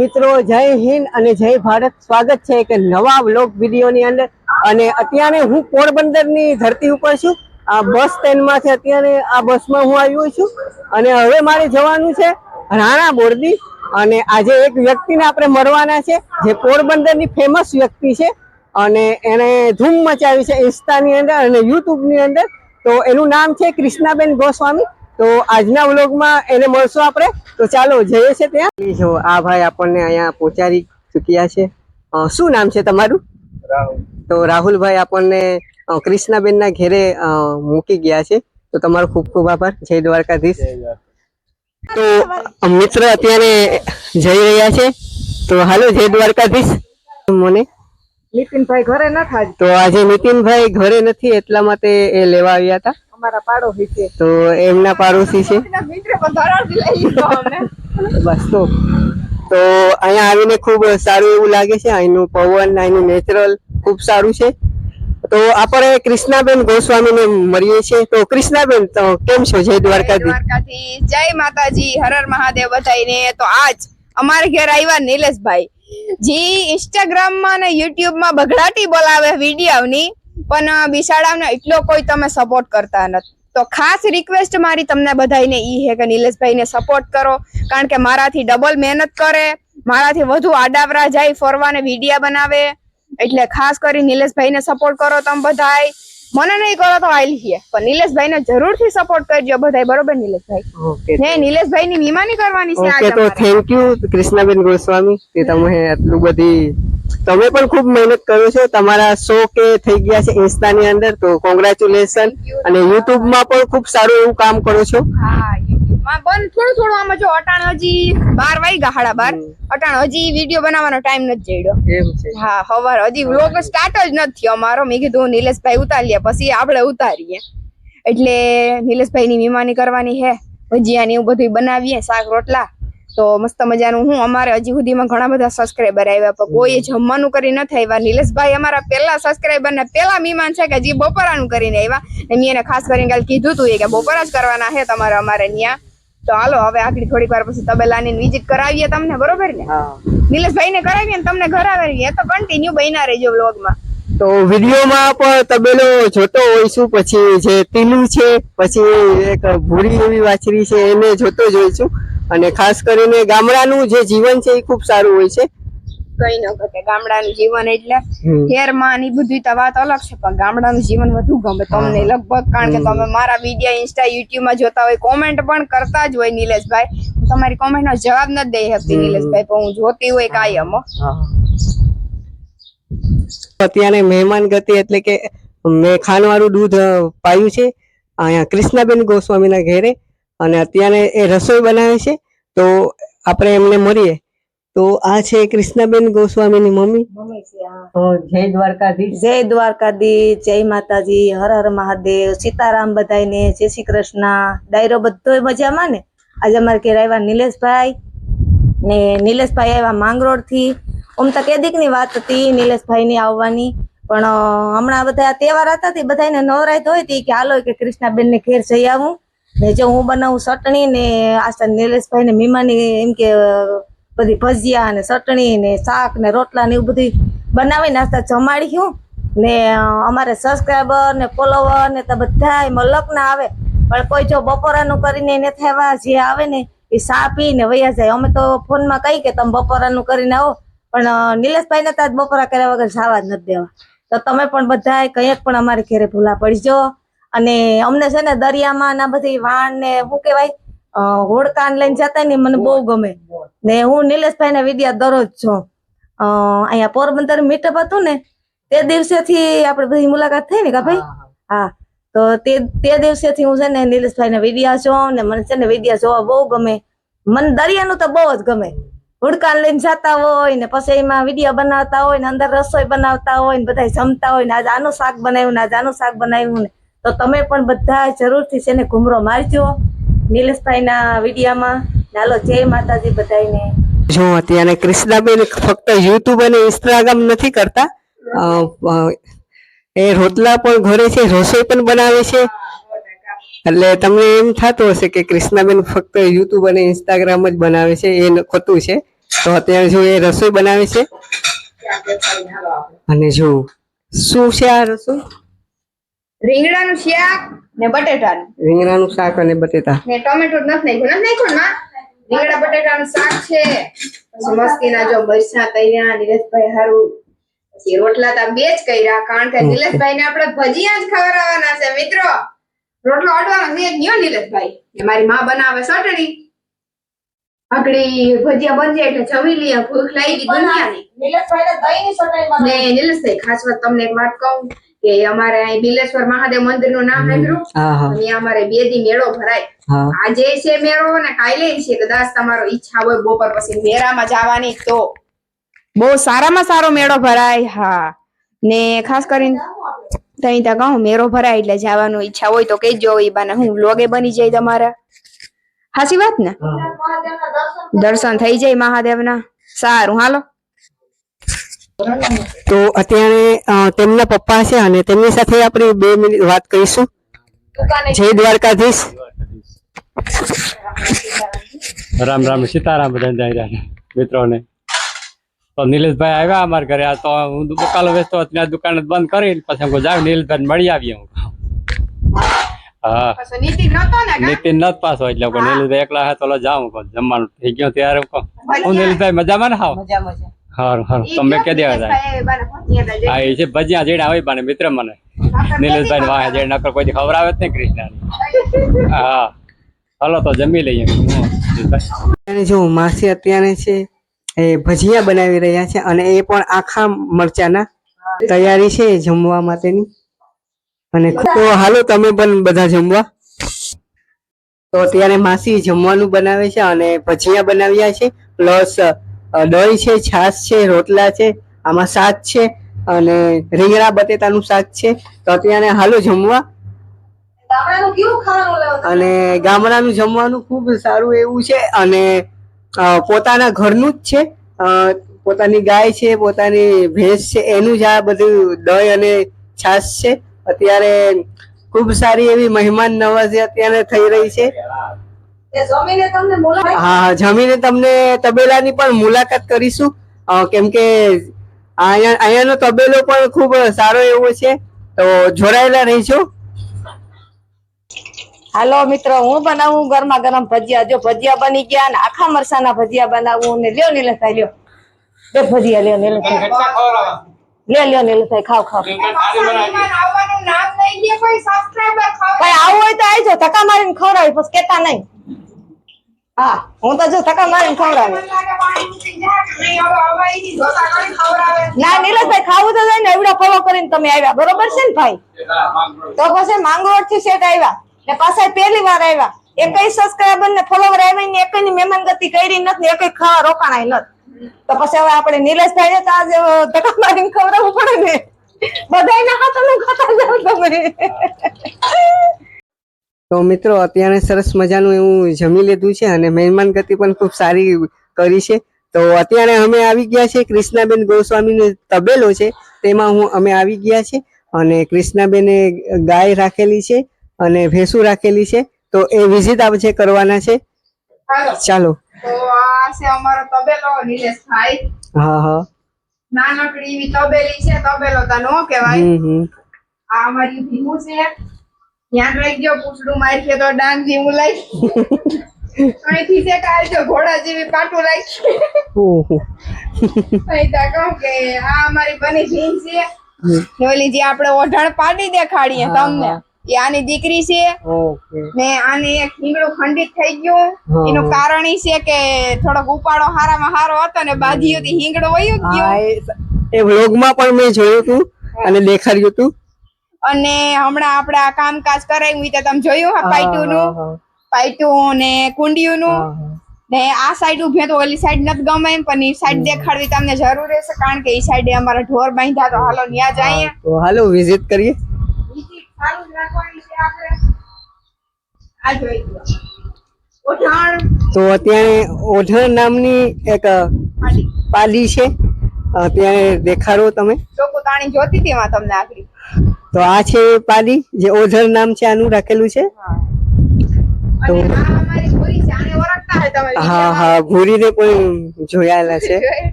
મિત્રો, જય હિન્દ અને જય ભારત. સ્વાગત છે એક નવા વ્લોગ વિડીયોની અંદર. અને અત્યારે હું પોરબંદરની ધરતી ઉપર છું. આ બસ સ્ટેન્ડમાંથી અત્યારે આ બસમાં હું આવ્યો છું. અને હવે મારે જવાનું છે રાણા બોરદી અને આજે એક વ્યક્તિને આપણે મળવાના છે, જે પોરબંદરની ફેમસ વ્યક્તિ છે. અને એણે ધૂમ મચાવી છે ઇન્સ્ટાની અંદર અને યુટ્યુબની અંદર. તો એનું નામ છે કૃષ્ણાબેન ગોસ્વામી. તો આજના વ્લોગમાં એને મળશું આપણે. તો ચાલો જઈએ છે ત્યાં. જો આ ભાઈ આપણને અહીંયા પહોંચાડી ચૂક્યા છે. શું નામ છે તમારું? તો રાહુલભાઈ આપણને કૃષ્ણાબેનના ઘેરે મૂકી ગયા છે. તો તમારો ખૂબ ખૂબ આભાર. જય દ્વારકાધીશ. તો મિત્ર અત્યારે જઈ રહ્યા છે. તો હાલો જય દ્વારકાધીશ. મને? નીતિનભાઈ ઘરે ન થાય તો આજે નીતિનભાઈ ઘરે નથી એટલા માટે એ લેવા આવ્યા હતા. અમારા પાડોશી છે. તો એમના પાડોશી છે? બસ તો. તો અહીંયા આવીને ખૂબ સારું એવું લાગે છે. અહીંનું પવન અહીંનું નેચરલ ખૂબ સારું છે. તો આપણે કૃષ્ણાબેન ગોસ્વામીને મળીએ છીએ. તો કૃષ્ણાબેન તો કેમ છો? જય દ્વારકાધી દ્વારકાથી જય માતાજી. હરર મહાદેવ મહાદેવ બધાઈને તો આજ અમારે ઘેર આવ્યા નિલેશભાઈ. જી ઇન્સ્ટાગ્રામમાં અને યુટ્યુબમાં બગડાટી બોલાવે વિડીયોની. પણ બિસાડાને એટલો કોઈ તમે સપોર્ટ કરતા નથી. તો ખાસ રિક્વેસ્ટ મારી તમને બધાને ઈ હે કે નિલેશભાઈને સપોર્ટ કરો. કારણ કે મારાથી ડબલ મહેનત કરે મારાથી વધુ આડાવરા જાય ફરવાને વિડીયા બનાવે. એટલે ખાસ કરી નિલેશભાઈને સપોર્ટ કરો તમે બધાય. મને નહીં કરો તો આઈ લીએ પણ નિલેશભાઈને જરૂરથી સપોર્ટ કરજો બધાય બરોબર નિલેશભાઈ? ને નિલેશભાઈની મીમાની કરવાની છે ઓકે તો થેન્ક યુ કૃષ્ણાબેન ગોસ્વામી કે તમે આટલું બધી તમે પણ ખૂબ મહેનત કરો છો. તમારા શો કે થઈ ગયા છે ઇન્સ્ટાની અંદર તો કોંગ્રેચ્યુલેશન અને યુટ્યુબમાં પણ ખૂબ સારું એવું કામ કરો છો. બંધ થોડું થોડું આમાં જો અટાણ હજી બાર વાગ્યા હાડા બાર. અટાણ હજી વીડિયો બનાવવાનો ટાઈમ નથી જડ્યો. હા હવાર હજી વ્લોગ સ્ટાર્ટ જ નથી થયો અમારો. મેં કીધું નિલેશભાઈ ઉતારીએ પછી આપણે ઉતારીએ. એટલે નિલેશભાઈની મીમાની કરવાની હે. ભજીયા ને એવું બધું બનાવીએ શાક રોટલા. તો મસ્ત મજાનું. હું અમારે હજી સુધીમાં ઘણા બધા સબસ્ક્રાઈબર આવ્યા પણ કોઈ જમવાનું કરી નથી આવ્યા. નિલેશભાઈ અમારા પહેલા સબસ્ક્રાઈબર ને પહેલા મીમાન છે કે જે બપોરાનું કરીને આવ્યા. ને મેં એને ખાસ કરીને કાલે કીધું તું કે બપોરા જ કરવાના છે તમારે અમારે ત્યાં તો હાલો હવે આગળ થોડીક વાર પછી તબેલાની વિઝિટ કરાવીએ તમને બરોબર ને? નિલેશભાઈ ને કરાવીએ ને તમને ઘર આવીએ. તો કન્ટિન્યુ બન્યા રહેજો વ્લોગમાં તો વિડીયોમાં પણ તબેલો જોતો હોઈશું પછી જે તીલું છે પછી એક ભૂરી એવી વાછરી છે એને જોતો જ હોઈશું અને ખાસ કરીને ગામડાનું જે જીવન છે એ ખૂબ સારું હોય છે. કઈ ન ઘટે ગામડાનું જીવન એટલે. શહેરમાં ની બધી તો વાત અલગ છે પણ ગામડાનું જીવન વધુ ગમે તમને લગભગ કારણ કે તમે મારા વીડિયો ઇન્સ્ટા યુટ્યુબમાં જોતા હોય કોમેન્ટ પણ કરતા જ હોય નિલેશભાઈ. હું તમારી કોમેન્ટ નો જવાબ નથી દઈ શકતી નિલેશભાઈ પણ હું જોતી હોય કાયમ. અત્યારે મહેમાન ગતિ એટલે કે મેં ખાનવાળું દૂધ પાયું છે અહીંયા કૃષ્ણાબેન ગોસ્વામીના ઘેરે. અને અત્યારે એ રસોઈ બનાવે છે તો આપણે એમને મળીએ. તો આ છે કૃષ્ણાબેન ગોસ્વામીની મમ્મી. જય દ્વારકાધીશ. જય દ્વારકાધીશ જય માતાજી હર હર મહાદેવ સીતારામ બધાને જય શ્રી કૃષ્ણ. ડાયરો બધો મજામાં ને? આજે અમારે ઘેર આવ્યા નિલેશભાઈ ને નિલેશભાઈ આવ્યા માંગરોળથી ઓમ તો કેદીકની વાત હતી નિલેશભાઈ ની આવવાની. પણ હમણાં બધા તહેવાર હતા તે બધાને નવરાત હોય તી કે હાલો કે કૃષ્ણાબેન ને ઘેર જઈ આવું. ને જો હું બનાવું ચટણી ને આશા નિલેશભાઈ ને મીમાની એમ કે બધી ભજીયા ને ચટણી ને શાક ને રોટલા ને એવું બધું બનાવી જમાડી હું ને અમારે સબસ્ક્રાઈબર ને ફોલોવર ને તો બધા મલક ના આવે. પણ કોઈ જો બપોરાનું કરીને ને થવા જે આવે ને એ સાપી ને વૈયા જાય. અમે તો ફોનમાં કહી કે તમે બપોરાનું કરીને આવો. પણ નિલેશભાઈ ને તો બપોરા કર્યા વગર જવા જ નથી દેવા. તો તમે પણ બધા કંઈક પણ અમારે ઘરે ભૂલા પડજો અને અમને છે ને દરિયામાં ના બધી વાણ ને શું કેવાય હોડકાન લઈને જતા ને મને બહુ ગમે. ને હું નિલેશભાઈ ના વિદ્યા દરરોજ છું અહીંયા પોરબંદર મીટઅપ હતું ને તે દિવસેથી આપણે બધી મુલાકાત થઈ ને કા ભાઈ? હા તો તે તે દિવસેથી હું છે ને નિલેશભાઈ ને વિડિયા છું ને મને છે ને વિડિયા જોવા બહુ ગમે. મને દરિયાનું તો બહુ જ ગમે. હુડકાન લઈને જતા હોય ને પછી એમાં વિડિયા બનાવતા હોય ને અંદર રસોઈ બનાવતા હોય ને બધા જમતા હોય ને આજે આનું શાક બનાવ્યું ને આજે આનું શાક બનાવ્યું ને તો તમે પણ બધા જરૂરથી છે ને ઘુમરો મારજો. નિલેશભાઈ ના વિડિયામાં ચાલો જય માતાજી બધાને જો, અત્યારે કૃષ્ણાબેન ફક્ત યુટ્યુબ અને ઇન્સ્ટાગ્રામ નથી કરતા. એ રોટલા પણ ઘરે છે, રસોઈ પણ બનાવે છે. એટલે તમને એમ થતું હશે કે કૃષ્ણાબેન ફક્ત યુટ્યુબ અને ઇન્સ્ટાગ્રામ જ બનાવે છે, એ ખોટું છે. તો અત્યારે જો એ રસોઈ બનાવે છે. અને જો, શું છે આ રસોઈ? રીંગણાનું શાક ને બટેટાનું. રીંગણાનું શાક અને બટેટા. ને ટોમેટો નથી નાખ્યું. નથી નાખ્યું ને માં? રીંગણા બટેટાનું શાક છે. પછી મસ્તીના જો મરચા કર્યા નિલેશભાઈ હારું પછી રોટલા તા બે જ કર્યા કારણ કે નિલેશભાઈ ને આપણે ભજીયા જ ખવડાવવાના છે મિત્રો. રોટલો અડવાનો છે ગયો નીલેશભાઈ. નિલેશભાઈ મારી માં બનાવે ચટણી. આગળી ભજીયા બની જાય એટલે જમી લઈએ ભૂખ લાગી ગઈ દુનિયાની. ને નીલેશભાઈ ખાસ વાત તમને એક વાત કહું. કે અમારે અહીં બિલેશ્વર મહાદેવ મંદિરનું નામ સાંભળ્યું? અહીંયા અમારે બે દી મેળો ભરાય. આજે છે મેળો ને કાલે છે કદાચ તમારો ઈચ્છા હોય બપોર પછી મેળામાં જવાની તો. બહુ સારામાં સારો મેળો ભરાય હા. ને ખાસ કરીને તઈ ત્યાં કહું મેળો ભરાય એટલે જવાનું ઈચ્છા હોય તો કહેજો એ બાને. હું વ્લોગે બની જાય તમારા. સાચી વાત ને? દર્શન થઈ જાય મહાદેવના. સારું હાલો. તો અત્યારે તેમના પપ્પા છે અને તેમની સાથે આપણે બે મિનિટ વાત કરીશું. જય દ્વારકાધીશ. રામ રામ સીતારામ બધા જઈ રહ્યા મિત્રોને. તો નિલેશભાઈ આવ્યા અમારા ઘરે. આ તો હું દુકાનો વેચતો હતો ત્યાં દુકાન બંધ કરી પછી હું જાવ નિલેશભાઈ મળી આવીએ હું. હા. નીતિન નત પાછો એટલે નીલભાઈ એકલા હતા તો જાઉં જમવાનું થઈ ગયો ત્યારે હું નીલભાઈ હું નિલેશભાઈ મજામાં ને હાવ? હારું હારું ઈ તમે કે દેવા જાય? નિલેશભાઈ એ બાને ભજીયા તા હા એ છે ભજીયા જેડા હોય બાને મિત્ર મને. નીલેશભાઈ વાહ જેડ નકર કોઈ દી ખબર આવે જ નહીં કૃષ્ણ હા. હાલો તો જમી લઈએ. અને જો માસી અત્યારે છે એ ભજીયા બનાવી રહ્યા છે અને એ પણ આખા મરચાના તૈયારી છે જમવા માટેની. અને તો હાલો તમે પણ બધા જમવા. તો અત્યારે માસી જમવાનું બનાવે છે અને ભજીયા બનાવ્યા છે પ્લસ દહીં છે છાશ છે રોટલા છે આમાં શાક છે અને રીંગણા બટેટાનું શાક છે. તો અત્યારે હાલો જમવા. અને ગામડાનું જમવાનું ખૂબ સારું એવું છે અને પોતાના ઘરનું જ છે. પોતાની ગાય છે પોતાની ભેંસ છે એનું જ આ બધું દહીં અને છાશ છે. અત્યારે ખૂબ સારી એવી મહેમાન નવાજી અત્યારે થઈ રહી છે. હા જમીને તમને તબેલાની પણ મુલાકાત કરીશું. કેમ કે અહીંયા અહીંયાનો તબેલો પણ ખૂબ સારો એવો છે. તો જોડાયેલા રહીશું. હાલો મિત્રો હું બનાવું ગરમા ગરમ ભજીયા. જો ભજીયા બની ગયા ને આખા મરસાના ભજીયા બનાવું ને લ્યો નીલેશભાઈ લ્યો. બે ભજીયા લ્યો નીલેશભાઈ લ્યો લ્યો નીલેશભાઈ ખાવ ખાવ મહેમાન આવવાનું નામ લઈ લે કોઈ સબસ્ક્રાઇબર ભાઈ આવું હોય તો આવી આવજો ધક્કા મારીને ખવડાવી પછી કેતા નહીં. હા, હું તો જો ધક્કા મારીને ખવડાવી. ના, નીલેશભાઈ, ખાવું તો જાય ને, એવડા ફોલો કરીને તમે આવ્યા. બરોબર છે ને ભાઈ? તો પછી માંગરોળથી શેઠ આવ્યા ને પાછા પહેલી વાર આવ્યા. એકઈ સબસ્ક્રાઈબર ને ફોલોવર આવ્યા ને એક ની મહેમાન ગતિ કરી નથી ને એકઈ ખાવા રોકાણાય નથી. તો પછી હવે આપણે નીલેશભાઈ ને તો આજે ધક્કા મારીને ખવડાવવું પડે ને. બધાયના હાથનું ખાતા જાવ તમે. તો મિત્રો અત્યારે સરસ મજાનું એવું જમી લીધું છે અને મહેમાન ગતિ પણ ખૂબ સારી કરી છે. તો અત્યારે અમે આવી ગયા છે કૃષ્ણાબેન ગોસ્વામીનો તબેલો છે તેમાં હું અમે આવી ગયા છે અને કૃષ્ણાબેને ગાય રાખેલી છે અને ભેંસું રાખેલી છે. તો એ વિઝિટ છે કરવાના છે ચાલો. તો આ છે અમારો તબેલો નિલેશભાઈ હા હા. નાનકડી એવી તબેલી છે તબેલો તો નો કહેવાય. હમ હમ. આ અમારી ભીમું છે. ધ્યાન રાખજો પૂછડું મારશે તો ડાંગ જેવું લાઈશ. અહીંથી છે કાઢજો ઘોડા જેવી પાટું રાખી ઓહો. અહીં તા કહું કે આ અમારી બની ભીમ છે. ઓલી જે આપણે ઓઢાણ પાડી દેખાડીએ તમને એ આની દીકરી છે. ને આને એક હિંગડું ખંડિત થઈ ગયું. એનું કારણ ઈ છે કે થોડોક ઉપાડો હારામાં હારો હતો ને બાધીઓથી હિંગડો વયો ગયો. એ- એ વ્લોગમાં પણ મેં જોયું હતું અને દેખાડ્યું હતું અને હમણાં આપણે આ કામકાજ કરાવ્યું તો તમે જોયું હા પાઇટું નું હા, પાઇટું ને કુંડિયું નું. ને આ સાઈડ ઉભે તો ઓલી સાઈડ નથી ગમે એમ પણ એ સાઈડ દેખાડવી તમને જરૂર રહેશે કારણ કે એ સાઈડે અમારા ઢોર બાંધ્યા તો હાલો ન્યા જઈએ. તો હાલો વિઝિટ કરીએ. બીજી ચાલુ જ રાખવાની છે આપણે. આ જોઈ તો અત્યારે ઓઢણ નામની એક પાલી. છે. અત્યારે દેખાડો તમે. ચોખ્ખું તાણી જોતી હતી તમને આખરી તો આ છે પાલી જે ઓઝર નામ છે આનું રાખેલું છે. ઓળખતા હે હા જોયાલા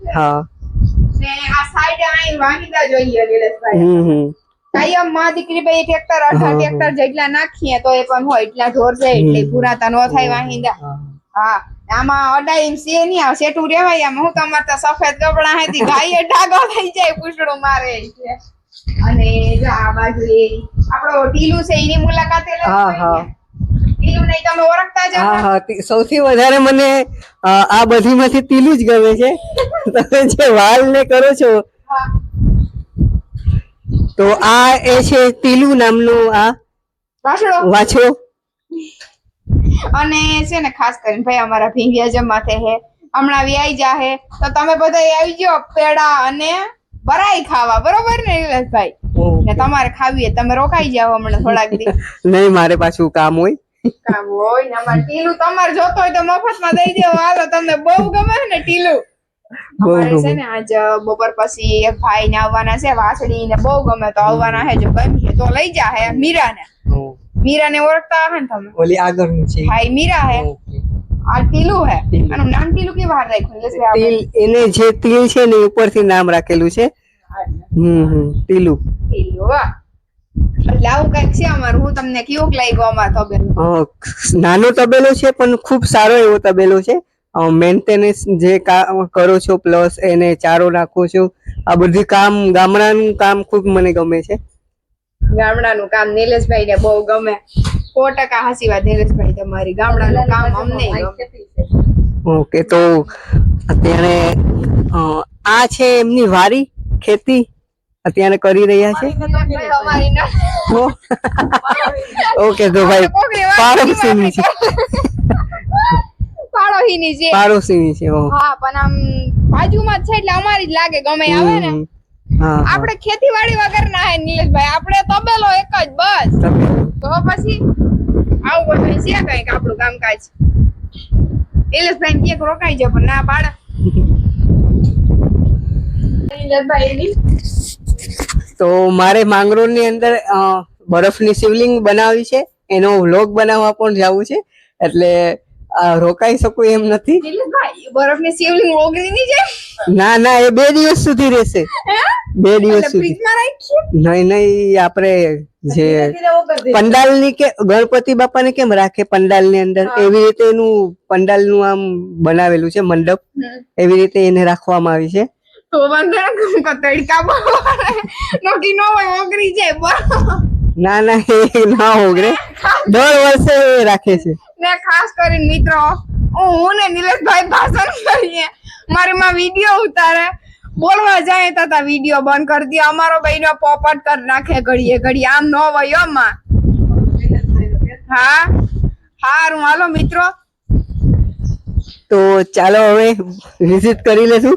હા. ને કોઈ તો ઢોર છે એટલે પુરાતા નો થાય વાહિંદા હા. આમાં અડાઈ છે નહીં આ સેટું રેવાય આમ. હું તમારે તો સફેદ કપડા હેતી ગાયે ડાગો થઈ જાય પૂછડું મારે. અને જો આ બાજુ એ આપણો ટીલું છે એની મુલાકાતે હા, હા. ટીલું જ હા હા. સૌથી વધારે મને આ બધીમાંથી તીલું જ ગમે છે. તમે જે વાલ ને કરો છો તો આ એ છે તીલું નામનું આ વાછો અને છે ને ખાસ કરીને ભાઈ અમારા ભીંગિયા જમાતે હે. હમણાં વ્યાઈ જાહે. તો તમે બધા આવી જાઓ પેડા અને બરાઈ ખાવા બરોબર ને નિલેશભાઈ? ને તમારે ખાવી તમે રોકાઈ જાવ હમણાં થોડાક દી. નહીં મારે પાછું કામ હોય. કામ હોય ને અમારે ટીલું તમારે જોતો હોય તો મફતમાં દઈ દેવો હાલો તમને બહુ ગમે ને ટીલું? અમારે છે ને આજ બપોર પછી એક ભાઈ ને આવવાના છે વાસડી ને બહુ ગમે તો આવવાના હે જો ગમી તો લઈ જા હે મીરા ને મીરા ને ઓળખતા હે ને તમે? ઓલી આગળનું છે. ભાઈ મીરા હે. આ ટીલું હે. ટીલું. આનું નામ ટીલું કે બહાર રાખ્યું? આપણે? તિલ એને જે તિલ છે ને ઉપરથી નામ રાખેલું છે. હમ હમ ટીલું. વાહ એટલે કંઈક છે અમારું. હું તમને કેવું લાગ્યું અમાર તબેલું? નાનો તબેલો છે પણ ખૂબ સારો એવો તબેલો છે. મેન્ટેનન્સ જે કામ કરો છો પ્લસ એને ચારો નાખો છો આ બધી કામ ગામડાનું કામ ખૂબ મને ગમે છે. ગામડાનું કામ નિલેશભાઈ ને બહુ ગમે. સો ટકા હાસી વાત. નિલેશભાઈ તમારી ગામડાનું કામ અમને ઓકે તો અત્યારે આ છે એમની વારી ખેતી? અત્યારે કરી રહ્યા છે? ઓકે તો ભાઈ પાડોશીની છે. પાડોશીની છે. પાડોશીની છે હા પણ આમ બાજુમાં જ છે એટલે અમારી જ લાગે ગમે આવે ને. આપણે ખેતીવાડી વગર ના હે નીલેશભાઈ. આપણે તબેલો એક જ બસ. તો પછી? આવું બધું છે કંઈક આપણું કામકાજ. નિલેશભાઈ ક્યાંક રોકાઈ જાય પણ ના પાડે. તો મારે માંગરોળની અંદર અ, બરફની શિવલિંગ બનાવી છે. એનો વ્લોગ બનાવવા પણ જવું છે. એટલે રોકાઈ શકું એમ નથી. બરફની શિવલિંગ ઓગળી ની જાય? ના ના એ બે દિવસ સુધી રહેશે. બે દિવસ સુધી. નહીં નહીં આપણે જે પંડાલની કે ગણપતિ બાપાને કેમ રાખે પંડાલની અંદર? એવી રીતે એનું પંડાલનું આમ બનાવેલું છે મંડપ. એવી રીતે એને રાખવામાં આવી છે. તો વાંધો તડકા નોકી નો હોય ઓગળી જાય ના ના એ ના ઓગળે. દર વર્ષે રાખે છે. ને ખાસ કરીને મિત્રો, હું ને નિલેશભાઈ ભાષણ કરીએ. મારી માં વીડિયો ઉતારે. બોલવા જાય તો તા વીડિયો બંધ કરી દે. અમારો બહેનો પોપટ કરી નાખે ઘડીએ ઘડીએ. આમ ન હોયમાં. હા? હારું. હાલો, મિત્રો. તો ચાલો હવે વિઝિટ કરી લેશું.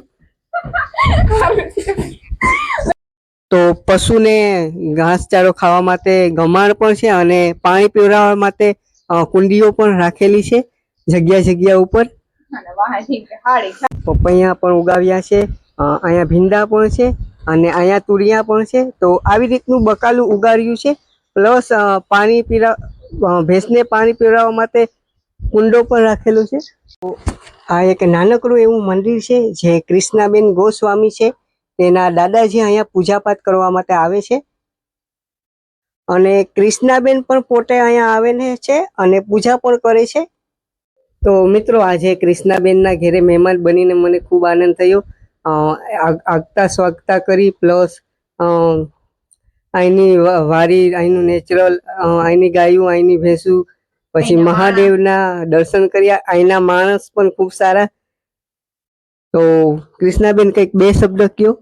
તો પશુને ઘાસચારો ખાવા માટે ગમાણ પણ છે અને પાણી પીવડાવવા માટે કુંડીઓ પણ રાખેલી છે જગ્યા જગ્યા ઉપર. પપૈયા પણ ઉગાવ્યા છે અહીંયા ભીંડા પણ છે અને અહીંયા તુરિયા પણ છે. તો આવી રીતનું બકાલું ઉગાડ્યું છે પ્લસ પાણી પીરા ભેંસને પાણી પીવડાવવા માટે કુંડો પણ રાખેલો છે. તો આ એક નાનકડું એવું મંદિર છે જે કૃષ્ણાબેન ગોસ્વામી છે તેના દાદાજી અહીંયા પૂજાપાઠ કરવા માટે આવે છે. અને ક્રિષ્નાબેન પણ પોતે અહીંયા આવેલે છે અને પૂજા પણ કરે છે. તો મિત્રો આજે ક્રિષ્નાબેનના ઘેરે મહેમાન બનીને મને ખૂબ આનંદ થયો. આગતા સ્વાગતા કરી પ્લસ અહીંની વારી અહીંનું નેચરલ અહીંની ગાયું અહીંની ભેંસું પછી મહાદેવના દર્શન કર્યા. અહીંના માણસ પણ ખૂબ સારા. તો કૃષ્ણાબેન કંઈક બે શબ્દ કયો?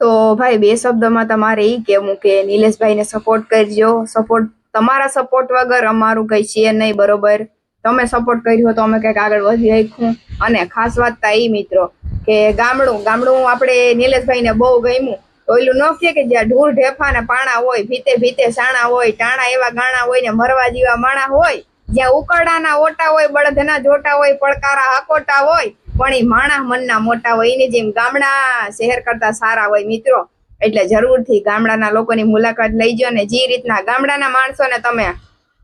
તો ભાઈ, બે શબ્દમાં તમારે એ કેવું કે નિલેશભાઈને સપોર્ટ કરજો. સપોર્ટ તમારા સપોર્ટ વગર અમારું કઈ છે નહીં, બરોબર? તમે સપોર્ટ કર્યો તો અમે કંઈક આગળ વધી શકું અને ખાસ વાત તા એ મિત્રો, કે ગામડું ગામડું આપણે નિલેશભાઈને બહુ ગમ્યું. ઓલું ન કહે કે જ્યાં ઢૂર, ઢેફા ને પાણા હોય, ભીતે ભીતે સાણા હોય, ટાણા એવા ગાણા હોય ને મરવા જેવા માણા હોય, જ્યાં ઉકરડાના ઓટા હોય, બળદના જોટા હોય, પડકારા હકોટા હોય પણ એ માણા મનના મોટા હોય એની જેમ ગામડા શહેર કરતા સારા હોય મિત્રો. એટલે જરૂરથી ગામડાના લોકોની મુલાકાત લઈજો ને જે રીતના ગામડાના માણસોને તમે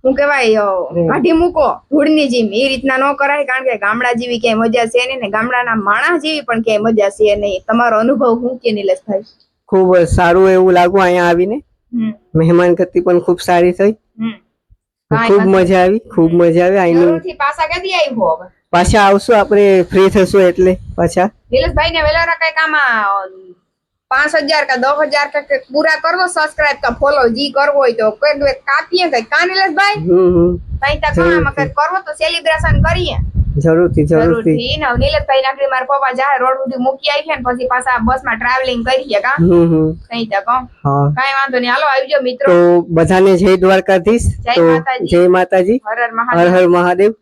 હું કેવાય કાઢી મૂકો ધૂળની જેમ. એ રીતના ન કરાય કારણ કે ગામડા જેવી ક્યાંય મજા છે નહીં ને ગામડાના માણસ જેવી પણ ક્યાંય મજા છે નહીં. તમારો અનુભવ શું કે નિલેશભાઈ? ખૂબ સારું એવું લાગુ અહીંયા આવીને. મહેમાન ગતિ પણ ખૂબ સારી થઈ. ખૂબ મજા આવી ખૂબ મજા આવી. અહીંની પાછા કદી આવ્યો હવે? પાછા આવશું આપણે ફ્રી થશું એટલે પાછા. નિલેશભાઈ ને વેલા કઈ કામ પાંચ હજાર કે દસ હજાર કે પૂરા કરવો સબસ્ક્રાઇબ કે ફોલો જી કરવો હોય તો કંઈક કંઈક કાપીએ કઈ કા નિલેશભાઈ? હમ હમ. કઈ તક આમાં કરવો તો સેલિબ્રેશન કરીએ. જરૂરથી જરૂરથી. ને નિલેશભાઈ નાખી મારા પપ્પા જાય રોડ સુધી મૂકી આવી છે ને પછી પાછા બસમાં ટ્રાવેલિંગ કરીએ કા? હમ હમ. કઈ તક હં? હા. કાંઈ વાંધો નહીં. હાલો આવજો મિત્રો. તો બધાને જય દ્વારકાધીશ. જય તો માતાજી. જય માતાજી. હર હર હર મહાદેવ હર મહાદેવ.